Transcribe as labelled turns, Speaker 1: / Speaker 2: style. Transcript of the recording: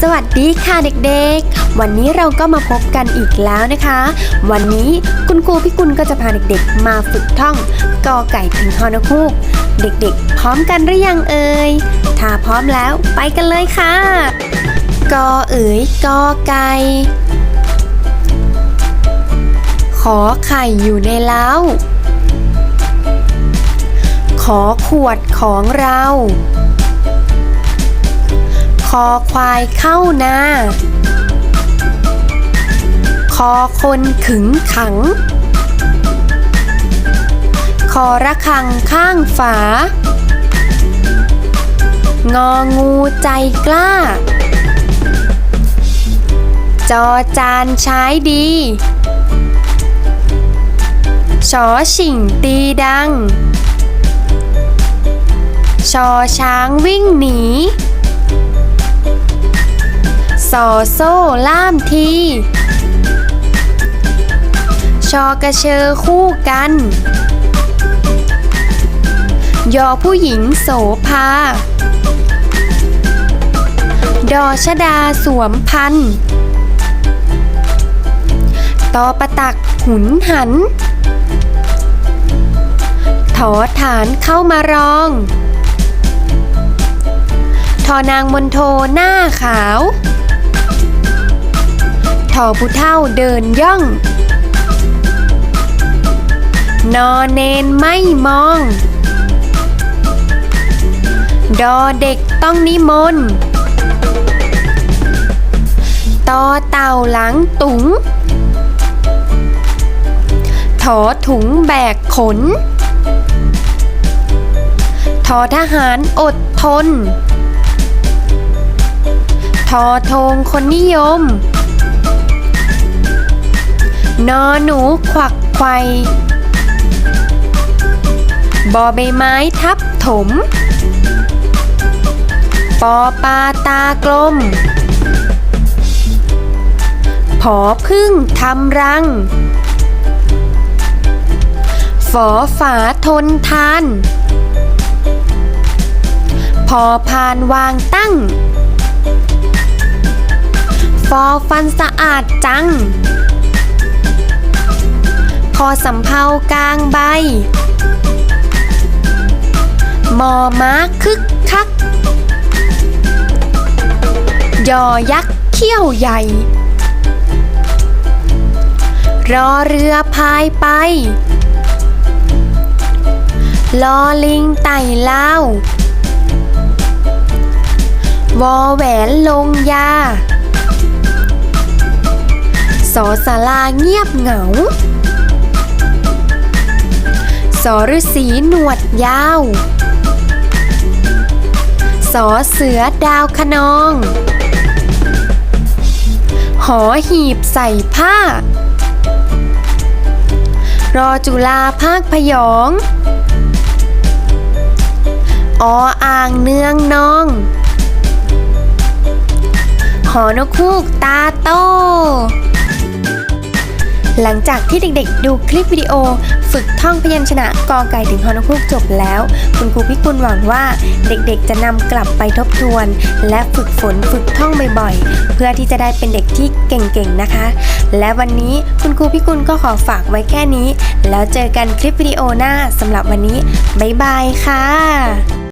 Speaker 1: สวัสดีค่ะเด็กๆ วันนี้เราก็มาพบกันอีกแล้วนะคะ วันนี้คุณครูพี่กุลก็จะพาเด็กๆ มาฝึกท่องกอไก่ถึงฮอนกฮูก เด็กๆ พร้อมกันหรือยังเอ่ย ถ้าพร้อมแล้วไปกันเลยค่ะ กอเอ๋ยกอไก่ขอไข่อยู่ในเล้า ขอขวดของเรา อควายเข้านา คอคนขึงขัง คอระคังข้างฝา งองูใจกล้า จอจานใช้ดีชอชิงตีดัง ชอช้างวิ่งหนี อโซ่ล่ามที ชอกระเชอคู่กัน ยอผู้หญิงโสภา ดอชดาสวมพันตอประตักหุนหัน ถอฐานเข้ามารองทอนางมนโทหน้าขาว ทอผู้เท่าเดินย่อง นอเนนไม่มอง ดอเด็กต้องนิมนต์ตอเต่าหลังตุง ถอถุงแบกขน ทอทหารอดทน ทอทงคนนิยม นอหนูขวักไขวบอใบไม้ทับถม ปอปลาตากลม ผอพึ่งทำรัง ฝอฝาทนทาน พอพานวางตั้ง ฟอฟันสะอาดจัง สำเภากลางใบ มอม้าคึกคัก ยอยักษ์เขี้ยวใหญ่ รอเรือพายไปลอลิงไต่เล่าววอแหวนลงยาสอสาราเงียบเหงา สอฤษีหนวดยาว สอเสือดาวคะนอง หอหีบใส่ผ้า รอจุฬาภาคพยอง ออ่างเนืองนอง หอนกคูกตาโต หลังจากที่เด็กๆ ดูคลิปวิดีโอ ฝึกท่องพยัญชนะกอไก่ถึงฮอนกฮูกจบแล้ว คุณครูพิกุลหวังว่าเด็กๆ จะนำกลับไปทบทวน และฝึกฝนฝึกท่องบ่อยๆ เพื่อที่จะได้เป็นเด็กที่เก่งๆนะคะ และวันนี้คุณครูพิกุลก็ขอฝากไว้แค่นี้ แล้วเจอกันคลิปวิดีโอหน้าสำหรับวันนี้บ๊ายบายค่ะ